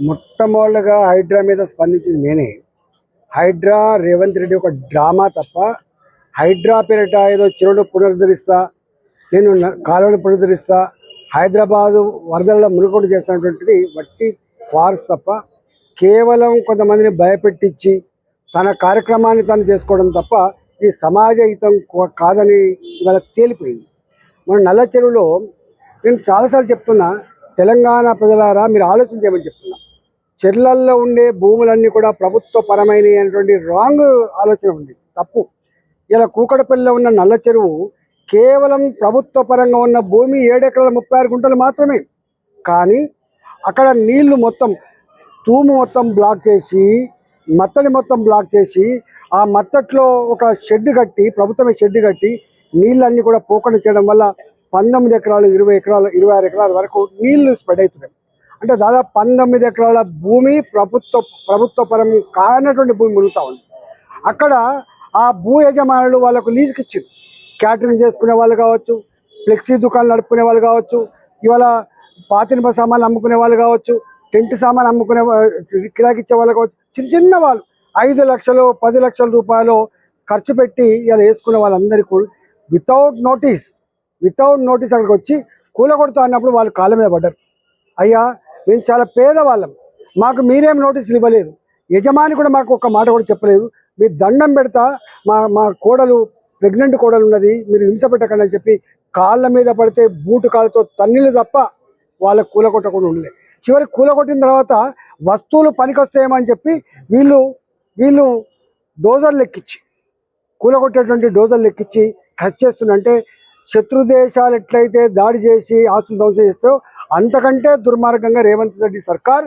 మొట్టమొదటిగా హైడ్రా మీద స్పందించింది నేనే. హైడ్రా రేవంత్ రెడ్డి ఒక డ్రామా తప్ప హైడ్రా పేరిట ఏదో చెరువును పునరుద్ధరిస్తా నేను న- కాలువను పునరుద్ధరిస్తా హైదరాబాదు వరదలలో మునుగోడు చేసినటువంటిది వట్టి ఫార్స్ తప్ప కేవలం కొంతమందిని భయపెట్టించి తన కార్యక్రమాన్ని తను చేసుకోవడం తప్ప ఇది సమాజ హితం కాదని ఇవాళ తేలిపోయింది. మన నల్ల చెరువులో నేను చాలాసార్లు చెప్తున్నా తెలంగాణ ప్రజలారా మీరు ఆలోచన చెప్తున్నా. చెర్లల్లో ఉండే భూములన్నీ కూడా ప్రభుత్వ పరమైన అనేటువంటి రాంగ్ ఆలోచన ఉంది. తప్పు. ఇలా కూకడపల్లిలో ఉన్న నల్ల చెరువు కేవలం ప్రభుత్వ పరంగా ఉన్న భూమి ఏడెకరాల ముప్పై ఆరు గుంటలు మాత్రమే. కానీ అక్కడ నీళ్ళు మొత్తం తూము మొత్తం బ్లాక్ చేసి మత్తడి మొత్తం బ్లాక్ చేసి ఆ మత్తట్లో ఒక షెడ్ కట్టి ప్రభుత్వమే షెడ్ కట్టి నీళ్ళన్నీ కూడా పోకుండా చేయడం వల్ల పంతొమ్మిది ఎకరాలు ఇరవై ఎకరాలు ఇరవై ఆరు ఎకరాల వరకు నీళ్ళు స్ప్రెడ్ అవుతున్నాయి. అంటే దాదాపు పంతొమ్మిది ఎకరాల భూమి ప్రభుత్వ ప్రభుత్వపరం కానటువంటి భూమి మునుగుతా ఉంది. అక్కడ ఆ భూ యజమానులు వాళ్ళకు లీజుకి ఇచ్చింది. క్యాటరింగ్ చేసుకునే వాళ్ళు కావచ్చు ఫ్లెక్సీ దుకాణాలు నడుపుకునే వాళ్ళు కావచ్చు ఇవాళ పాతినిప సామాన్లు అమ్ముకునే వాళ్ళు కావచ్చు టెంట్ సామాన్ అమ్ముకునే కిరాకి ఇచ్చే వాళ్ళు కావచ్చు చిన్న చిన్న వాళ్ళు. ఐదు లక్షలు పది లక్షల రూపాయలు ఖర్చు పెట్టి ఇలా వేసుకునే వాళ్ళందరికీ వితౌట్ నోటీస్ వితౌట్ నోటీస్ అక్కడికి వచ్చి కూలగొడుతూ అన్నప్పుడు వాళ్ళు కాళ్ళ మీద పడ్డారు. అయ్యా మేము చాలా పేదవాళ్ళం. మాకు మీరేం నోటీసులు ఇవ్వలేదు. యజమాని కూడా మాకు ఒక మాట కూడా చెప్పలేదు. మీరు దండం పెడతా మా మా కోడలు ప్రెగ్నెంట్ కోడలు ఉన్నది మీరు హింస పెట్టకండి అని చెప్పి కాళ్ళ మీద పడితే బూటు కాళ్ళతో తన్నులు తప్ప వాళ్ళ కూలగొట్టకుండా ఉండలేదు చివరికి కూలగొట్టిన తర్వాత వస్తువులు పనికొస్తాయేమని చెప్పి వీళ్ళు వీళ్ళు డోజర్లు ఎక్కించి కూలగొట్టేటువంటి డోజర్లు ఎక్కించి ఖర్చు చేస్తుందంటే శత్రు దేశాలు ఎట్లయితే దాడి చేసి ఆస్తులు ధ్వంసం చేస్తాయో అంతకంటే దుర్మార్గంగా రేవంత్ రెడ్డి సర్కార్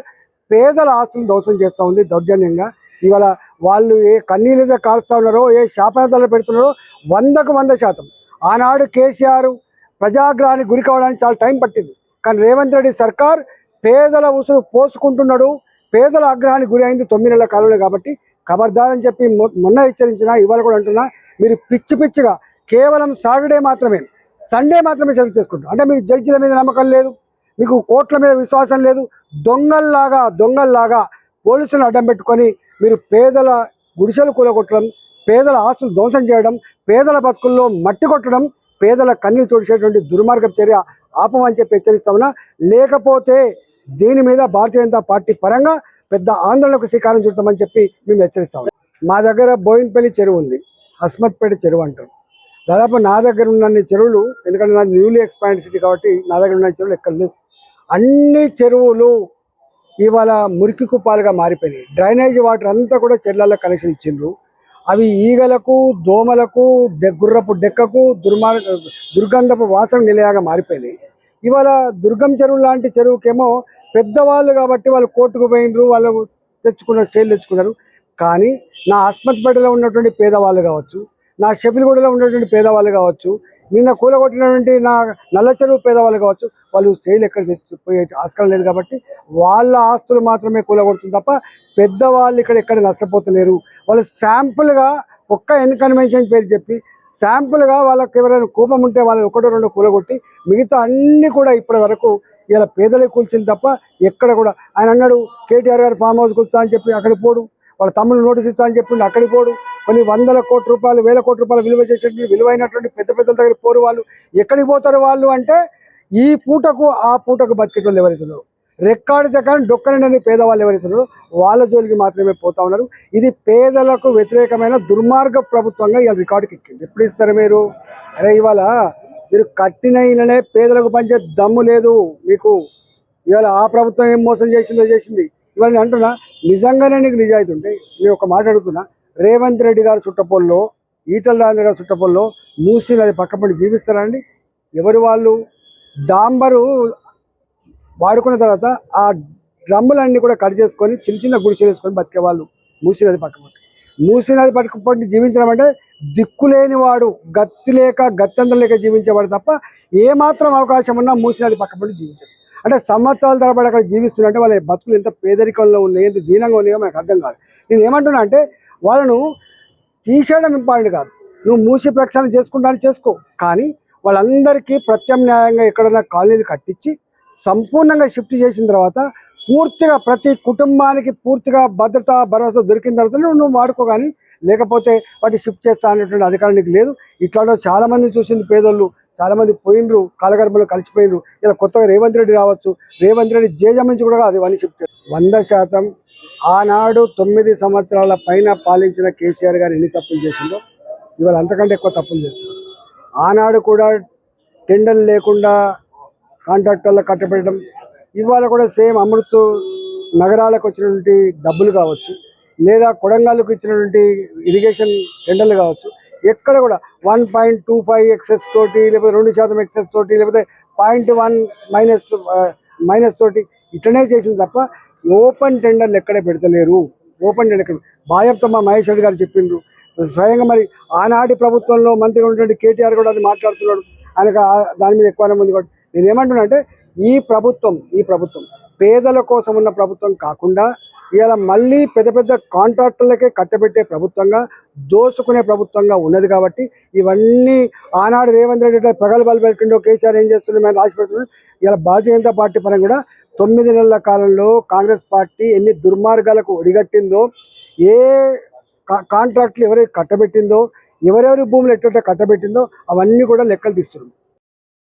పేదల ఆస్తులు ధ్వంసం చేస్తూ ఉంది దౌర్జన్యంగా. ఇవాళ వాళ్ళు ఏ కన్నీళ్ళ కాలుస్తూ ఉన్నారో ఏ శాపనార్థాలు పెడుతున్నారో వందకు వంద శాతం. ఆనాడు కేసీఆర్ ప్రజాగ్రహానికి గురి కావడానికి చాలా టైం పట్టింది. కానీ రేవంత్ రెడ్డి సర్కార్ పేదల ఉసురు పోసుకుంటున్నాడు. పేదల ఆగ్రహానికి గురి అయింది తొమ్మిది నెలల కాలంలో కాబట్టి ఖబర్దారని అని చెప్పి మొ- మొన్న హెచ్చరించిన ఇవాళ కూడా అంటున్నా మీరు పిచ్చి పిచ్చిగా కేవలం సాటర్డే మాత్రమే సండే మాత్రమే సెలవు చేసుకుంటారు అంటే మీరు జడ్జిల మీద నమ్మకం లేదు. మీకు కోట్ల మీద విశ్వాసం లేదు. దొంగల్లాగా దొంగల్లాగా పోలీసులను అడ్డం పెట్టుకొని మీరు పేదల గుడిసెలు కూలగొట్టడం పేదల ఆస్తులు ధ్వంసం చేయడం పేదల బతుకుల్లో మట్టి కొట్టడం పేదల కన్నీరు చూసేటువంటి దుర్మార్గ చర్య ఆపమని చెప్పి హెచ్చరిస్తామన్నా లేకపోతే దీని మీద భారతీయ జనతా పార్టీ పరంగా పెద్ద ఆందోళనకు శ్రీకారం చుడతామని చెప్పి మేము హెచ్చరిస్తాము మా దగ్గర బోయిన్పల్లి చెరువు ఉంది. హస్మత్పేట చెరువు అంటారు. దాదాపు నా దగ్గర ఉన్న చెరువులు ఎందుకంటే నాది న్యూలీ ఎక్స్పాండ్ సిటీ కాబట్టి నా దగ్గర ఉన్న చెరువులు ఎక్కడ లేవు. అన్ని చెరువులు ఇవాళ మురికి కుప్పాలుగా మారిపోయినాయి. డ్రైనేజ్ వాటర్ అంతా కూడా చెర్లలో కనెక్షన్ ఇచ్చిండ్రు. అవి ఈగలకు దోమలకు గుర్రపు డెక్కకు దుర్మార్ దుర్గంధపు వాసన నిలయాగా మారిపోయినాయి. ఇవాళ దుర్గం చెరువు లాంటి చెరువుకేమో పెద్దవాళ్ళు కాబట్టి వాళ్ళు కోర్టుకు పోయినరు వాళ్ళు తెచ్చుకున్నారు స్టేలు తెచ్చుకున్నారు. కానీ నా ఆస్మత్పేటలో ఉన్నటువంటి పేదవాళ్ళు కావచ్చు నా షఫిల్గూడలో ఉన్నటువంటి పేదవాళ్ళు కావచ్చు నిన్న కూలగొట్టినటువంటి నా నల్ల చెరువు పేదవాళ్ళు కావచ్చు వాళ్ళు స్టేలు ఎక్కడ పోయే ఆస్కారం లేదు కాబట్టి వాళ్ళ ఆస్తులు మాత్రమే కూలగొడుతుంది తప్ప పెద్దవాళ్ళు ఇక్కడ ఎక్కడ నష్టపోతలేరు. వాళ్ళు శాంపుల్గా ఒక్క ఎన్కన్వెన్షన్ పేరు చెప్పి శాంపుల్గా వాళ్ళకి ఎవరైనా కోపం ఉంటే వాళ్ళని ఒకటో రెండో కూలగొట్టి మిగతా అన్నీ కూడా ఇప్పటి వరకు ఇలా పేదలే కూల్చింది తప్ప ఎక్కడ కూడా. ఆయన అన్నాడు కేటీఆర్ గారు ఫామ్ హౌస్ కూర్చా అని చెప్పి అక్కడ పోడు. వాళ్ళ తమ్ముడు నోటీస్ ఇస్తా అని చెప్పిండు అక్కడికి పోడు. కొన్ని వందల కోట్ల రూపాయలు వేల కోట్ల రూపాయలు విలువ చేసేటువంటి విలువైనటువంటి పెద్ద పెద్దల దగ్గర పోరు వాళ్ళు. ఎక్కడికి పోతారు వాళ్ళు అంటే ఈ పూటకు ఆ పూటకు బతికేటోళ్ళు ఎవరిస్తున్నారు రికార్డు చక్కని డొక్కనని పేదవాళ్ళు ఎవరిస్తున్నారు వాళ్ళ జోలికి మాత్రమే పోతా ఉన్నారు. ఇది పేదలకు వ్యతిరేకమైన దుర్మార్గ ప్రభుత్వంగా ఇవాళ రికార్డుకి ఎక్కింది. ఎప్పుడు ఇస్తారు మీరు? అరే ఇవాళ మీరు కట్టిన ఇళ్ళనే పేదలకు పంచే దమ్ము లేదు. మీకు ఇవాళ ఆ ప్రభుత్వం ఏం మోసం చేసిందో చేసింది. ఇవాళ నేను అంటున్నా నిజంగానే నీకు నిజాయితీ ఉంటే నేను ఒక మాట అడుగుతున్నా. రేవంత్ రెడ్డి గారు చుట్టపొల్లో ఈటల రాజు గారు చుట్టపొల్లో మూసి నది పక్కపడి జీవిస్తారా అండి? ఎవరు వాళ్ళు? డాంబరు వాడుకున్న తర్వాత ఆ డ్రమ్ములన్నీ కూడా కట్ చేసుకొని చిన్న చిన్న గుడిసెలు వేసుకొని బతికేవాళ్ళు మూసి నది పక్కపట్టి మూసి నది పట్టుకుపట్టి జీవించడం అంటే దిక్కులేని వాడు గత్తి లేక గత్యంతరం లేక జీవించేవాడు తప్ప ఏమాత్రం అవకాశం ఉన్నా మూసి నది పక్కపట్టి జీవించడు అంటే సంవత్సరాల తరబడి అక్కడ జీవిస్తుంటే వాళ్ళ బతుకులు ఎంత పేదరికంలో ఉన్నాయి ఎంత దీనంగా ఉన్నాయో మనకు అర్థం కాదు. నేను ఏమంటున్నా అంటే వాళ్ళను తీసేయడం ఇంపార్టెంట్ కాదు. నువ్వు మూసి ప్రక్షాళన చేసుకుంటాను చేసుకో. కానీ వాళ్ళందరికీ ప్రత్యామ్నాయంగా ఎక్కడన్నా కాలనీలు కట్టించి సంపూర్ణంగా షిఫ్ట్ చేసిన తర్వాత పూర్తిగా ప్రతి కుటుంబానికి పూర్తిగా భద్రత భరోసా దొరికిన తర్వాత నువ్వు నువ్వు వాడుకో కానీ లేకపోతే వాటి షిఫ్ట్ చేస్తా అనేటువంటి అధికారం నీకు లేదు. ఇట్లాంటి చాలా మంది చూసింది పేదోళ్ళు చాలా మంది పోయినరు కాలగర్భంలో కలిసిపోయినరు ఇలా కొత్తగా రేవంత్ రెడ్డి రావచ్చు రేవంత్ రెడ్డి జేజం నుంచి కూడా అది వని షిఫ్ట్ వంద శాతం ఆనాడు తొమ్మిది సంవత్సరాల పైన పాలించిన కేసీఆర్ గారు ఎన్ని తప్పులు చేసిందో ఇవాళ అంతకంటే ఎక్కువ తప్పులు చేస్తున్నారు ఆనాడు కూడా టెండర్లు లేకుండా కాంట్రాక్టర్లు కట్టబెట్టడం ఇవాళ కూడా సేమ్ అమృత్ నగరాలకు వచ్చినటువంటి డబ్బులు కావచ్చు. లేదా కొడంగాలకు ఇచ్చినటువంటి ఇరిగేషన్ టెండర్లు కావచ్చు. ఎక్కడ కూడా one point two five excess తోటి లేకపోతే రెండు శాతం ఎక్సెస్ తోటి లేకపోతే పాయింట్ వన్ మైనస్ మైనస్ తోటి ఇట్లనే చేసింది తప్ప ఓపెన్ టెండర్లు ఎక్కడ పెడతలేరు. ఓపెన్ టెండర్ ఎక్కడ? మా మహేష్ రెడ్డి గారు చెప్పిండ్రు. స్వయంగా మరి ఆనాటి ప్రభుత్వంలో మంత్రిగా ఉన్నటువంటి కేటీఆర్ కూడా అది మాట్లాడుతున్నాడు. ఆయనకు దాని మీద ఎక్కువనే ఉంది కాబట్టి నేను ఏమంటున్నా అంటే ఈ ప్రభుత్వం ఈ ప్రభుత్వం పేదల కోసం ఉన్న ప్రభుత్వం కాకుండా ఇలా మళ్ళీ పెద్ద పెద్ద కాంట్రాక్టర్లకే కట్టబెట్టే ప్రభుత్వంగా దోసుకునే ప్రభుత్వంగా ఉన్నది కాబట్టి ఇవన్నీ ఆనాడు రేవంత్ రెడ్డి ప్రగల్భాలు పెట్టిండో కేసీఆర్ ఏం చేస్తుండో మేము రాసి పెడుతున్నాం ఇలా భారతీయ జనతా పార్టీ పరంగా కూడా తొమ్మిది నెలల కాలంలో కాంగ్రెస్ పార్టీ ఎన్ని దుర్మార్గాలకు ఒడిగట్టిందో ఏ కా- కాంట్రాక్ట్లు ఎవరైతే కట్టబెట్టిందో ఎవరెవరి భూములు ఎట్ట కట్టబెట్టిందో అవన్నీ కూడా లెక్కలు తీస్తున్నాం